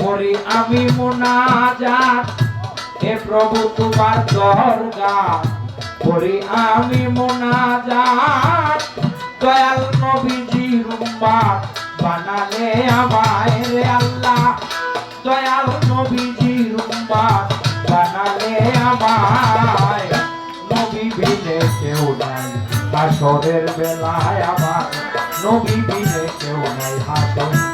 করি আমি মোনাজাত, হে প্রভু তোমার দরগা করি আমি মোনাজাত, দয়াল নবীজি রুম্বাত বানালে আমায় আল্লাহ। দয়াল নবীজি রুম্বাত বানালে আমায়। নবী বিনে কেউ নাই, হাসরের বেলায় আমার। নবী বিনে কেউ নাই বেলায়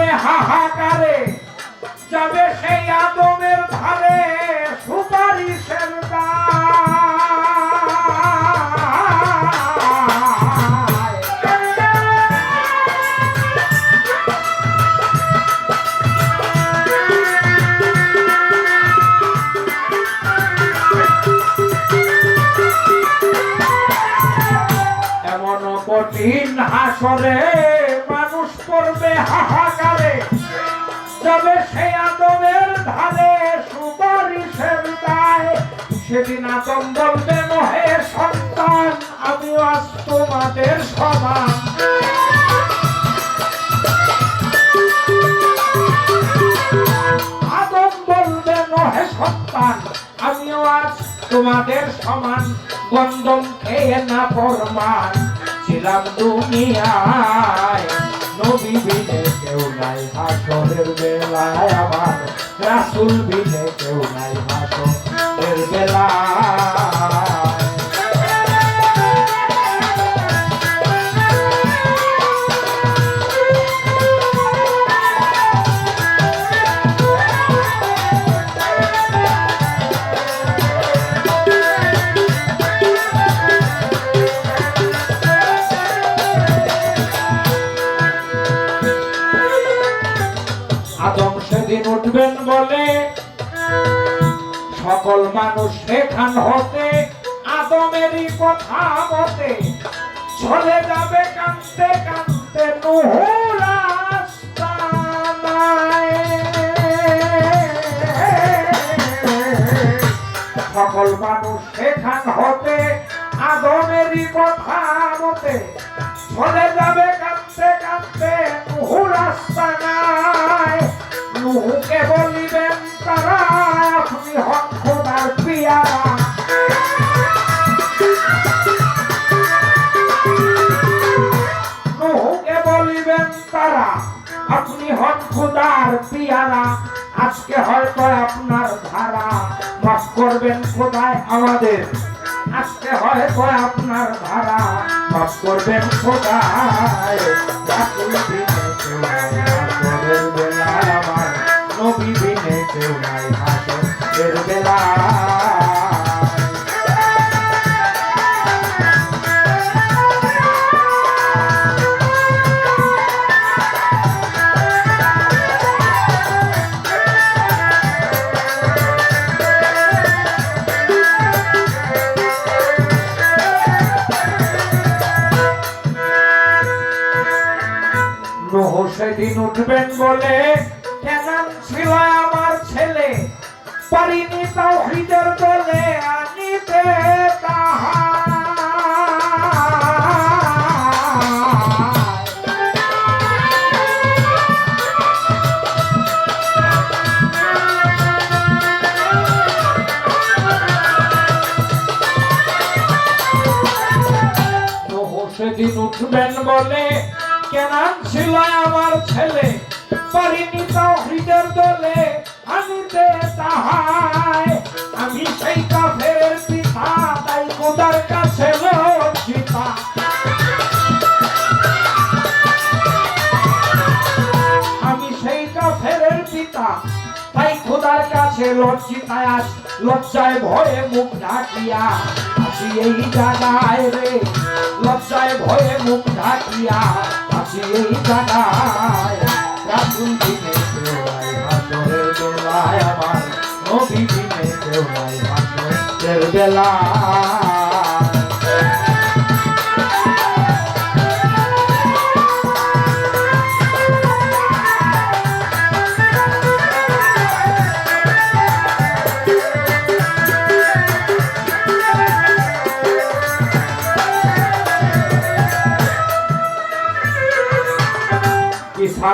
পড়বে হাহাকারে যাবে সেই আদমের ধারে সুপারিশের। এমন কঠিন হাসরে পড়বে হাহাকারে। তবে সে আদমের ধারে সুপারিশের দায়। সেদিন আদম বলবে নহে সন্তান, আমি আজ তোমাদের সমান। আদম বলবে নহে সন্তান, আমিও আজ তোমাদের সমান। গন্ধম খেয়ে না ফরমান, ছিলাম দুনিয়ায়। হাসরের বেলায় আমার রাসুল বিনে কেউ নাই হাসরের বেলায়। সেদিন বলে। সকল মানুষ সেখান হতে আদমেরই কথা মতে চলে যাবে কাঁদতে কাঁদতে। সকল মানুষ সেখান হতে আদমেরই কথা মতে চলে যাবে কাঁদতে কাঁদতে নুহুর আস্তানায়। নুহুকে বলিবেন, তারা আপনি হন খোদার পিয়ারা। নুহুকে বলিবেন, তারা আপনি হন খোদার পিয়ারা। আজকে হয়তো আপনার ধারা মাফ করবেন খোদায় আমাদের? আজকে হয়তো আপনার ধারা মাফ করবেন খোদায় নহ সেদিন উঠবেন বলে কেন ছিল আমার ছেলে? পারিনি তাও হৃদের দলে আনিতে। নহ সেদিন উঠবেন বলে কেন ছিল আমার ছেলে পারিনি তাও হৃদের দলে তাই খোদার কাছে লজ্জিতায় আস লজ্জায় ভয়ে মুখ ঢাকিয়া আছি এই জায়গায় রে। লজ্জায় ভয়ে মুখ ঢাকিয়া আছি এই জায়গায়। রাতুন দিনে কেওয়াই হাতরে দোলায় আমার নবী দিনে কেওয়াই হাতরে বেলা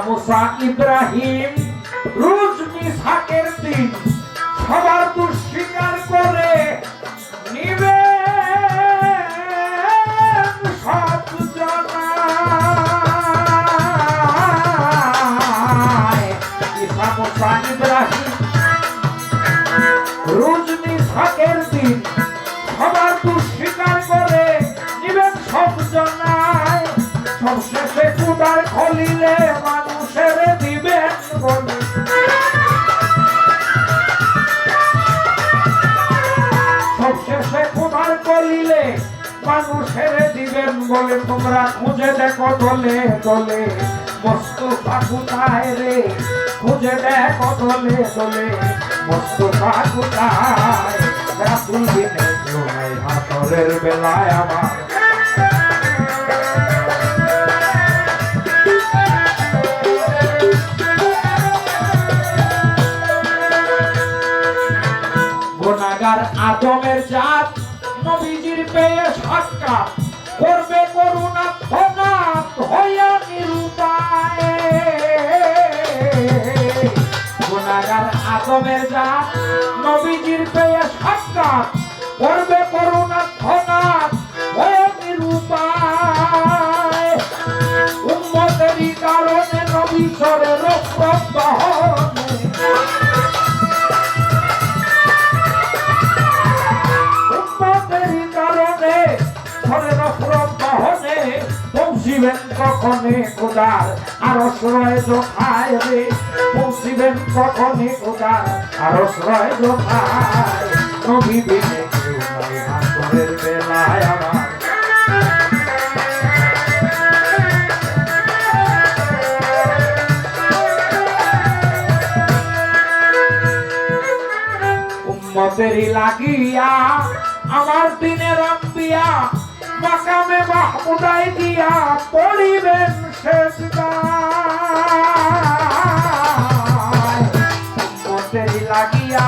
মুসা ইব্রাহিম, রোজ মিসাকের দিন, সবার দুঃস্বীকার করে নিবে রোজ মিসাকের দিন সব কুদার খলিলে মানুষের দিবেন বলে সব শেষে কুদার কলিলে মানুষের দিবেন বলে তোমরা খুঁজে দেখো দলে দলে। মোস্তফা কোথায় রে, খুঁজে দেখো দলে দলে। মোস্তফা কোথায় রাসুল দিনে হাতরের বেলায় আমার জাত, নবীজির পেয়ে সাক্ষা। করবে করুণা ধনাত হইয়া নিরুপায়। গুণাগার আদমের জাত, নবীজির পেয়ে সাক্ষা করবে করুণা ধনাত খোদার আরশ্রয় যোখায় রে পৌঁছিবেন কখনে খোদার হাসরের বেলায় আমার। উম্মতেরই লাগিয়া, আমার দিনের আম্বিয়া মাকামে মাহমুদাই দিয়া পড়িবেন উম্মতেরই লাগিয়া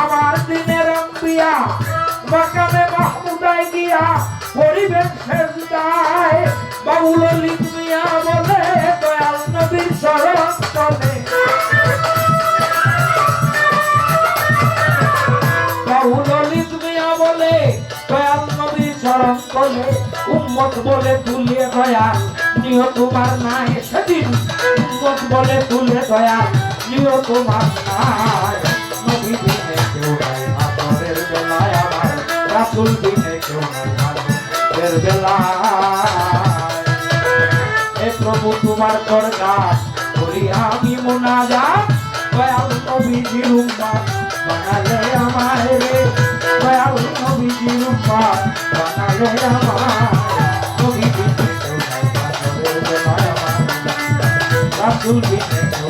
আমার দিনের আম্বিয়া মাকামে মাহমুদাই দিয়া পড়িবেন শেষ দায় বাবুল লিখিয়া উম্মত বলে তুলে দয়াল নিয় তোমার নাই সেদিন। উম্মত বলে তুলে দয়াল নিয় তোমার নাই। নবী দিনে কেউ রাসুল দিনে কেউ নাই হে প্রভু তোমার দরকার করি আমি দয়াল নবীজির উম্মত। বানালে আমায় রে, দয়াল নবীজির উম্মত বানালে আমায়। নবী বিনে কেউ নাই পাথরের বেলায় আমার রাসূল বিনে